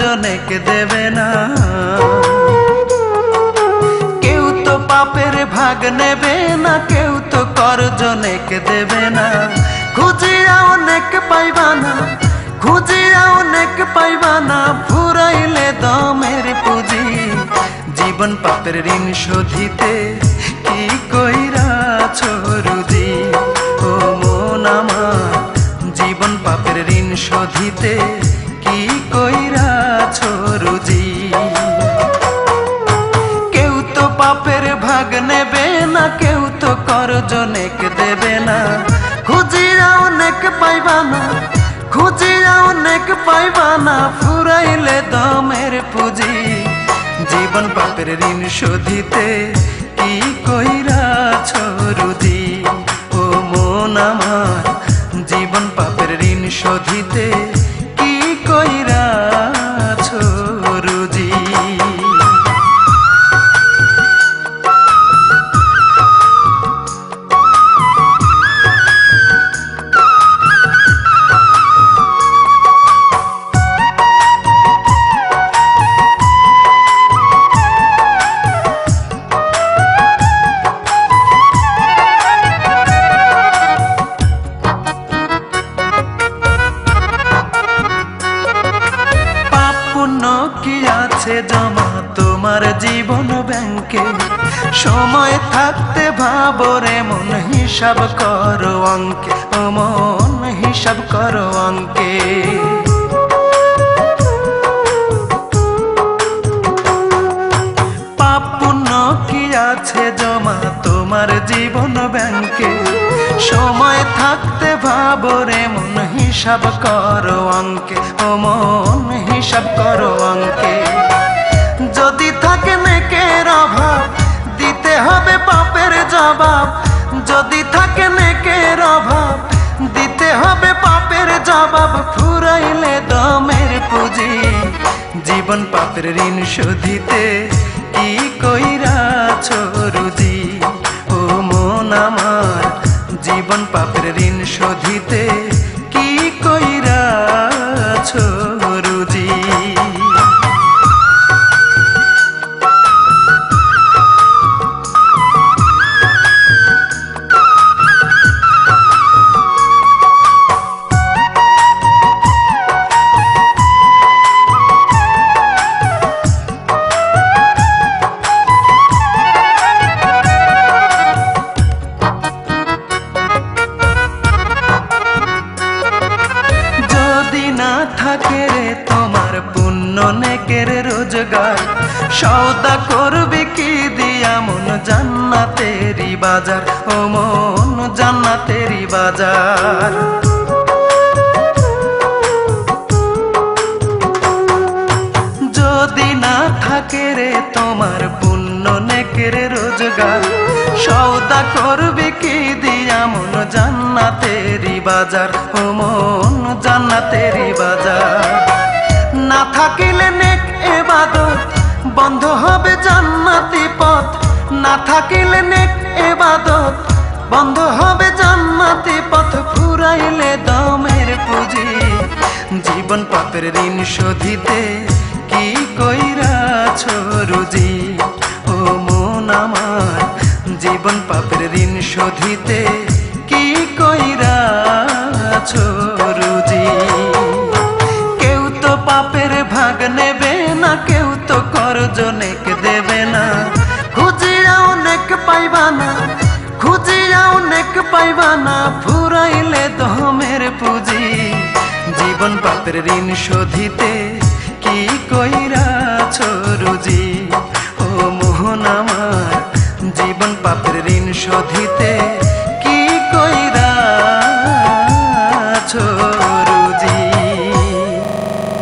জনেকে দেবে না। কেউ তো পাপের ভাগ নেবে না, কেউ তো কর জনেকে দেবে না। খুঁজিয়া অনেক পাইবা না, খুঁজিয়া অনেক পাইবা না, ফুরাইলে দমের পুঁজি। জীবন পাপের ঋণ শোধিতে কি কইরা ছরুজি ও মন আমার। শোধিতে কি কইরা ছরুজি কেউ তো পাপের ভাগ নেবে না, কেউ তো করজনেক দেবে না। খুঁজিয়া অনেক পাইবা না, খুঁজিয়া অনেক পাইবা না, ফুরাইলে দমের পুঁজি। জীবন পাপের ঋণ শোধিতে কি কইরা ছরুজি ও মন আমার শোধিতে আছে জমা তোমার জীবন ব্যাংকে। সময় থাকতে ভাবরে মন হিসাব করো অঙ্কে। মন হিসাব করো অঙ্কে। আছে জমা তোমার জীবন ব্যাংকে। সময় থাকতে ভাবরে মন হিসাব করো অঙ্কে। ও মন হিসাব করো পাপের ঋণ শোধিতে কি কইরা ছরুদি ও মন আমার জীবন পাপের ঋণ শোধিতে থাকে তোমার পুণ্য নেকের রোজগার। সৌদা করবে কি দিয়া মন? জান্নাতেরি বাজার। ও মন জান্নাতেরি বাজার। যদি না থাকে রে তোমার পুণ্য নেকের রোজগার সৌদা করবে কি দিয়া মন? জান্নাতেরি বাজার। ও মন জান্নাতেরি বাজার। না থাকিলে নেক এবাদত। বন্ধ হবে জান্নাতি পথ, ফুরাইলে দমের পুঁজি। জীবন পাপের ঋণ শোধিতে কি কইরা ছরুজি ও মন আমার, জীবন পাপের ঋণ শোধিতে কি কইরা ছরুজি কেউ তো পাপের ভাগ নেবে না, কেউ তো করজনেক পাইবা না ফুরাইলে দমের পুঁজি জীবন পাত্রের ঋণ শোধিতে কি কইরা ছরুজি ও মোহন আমার জীবন পাত্রের ঋণ শোধিতে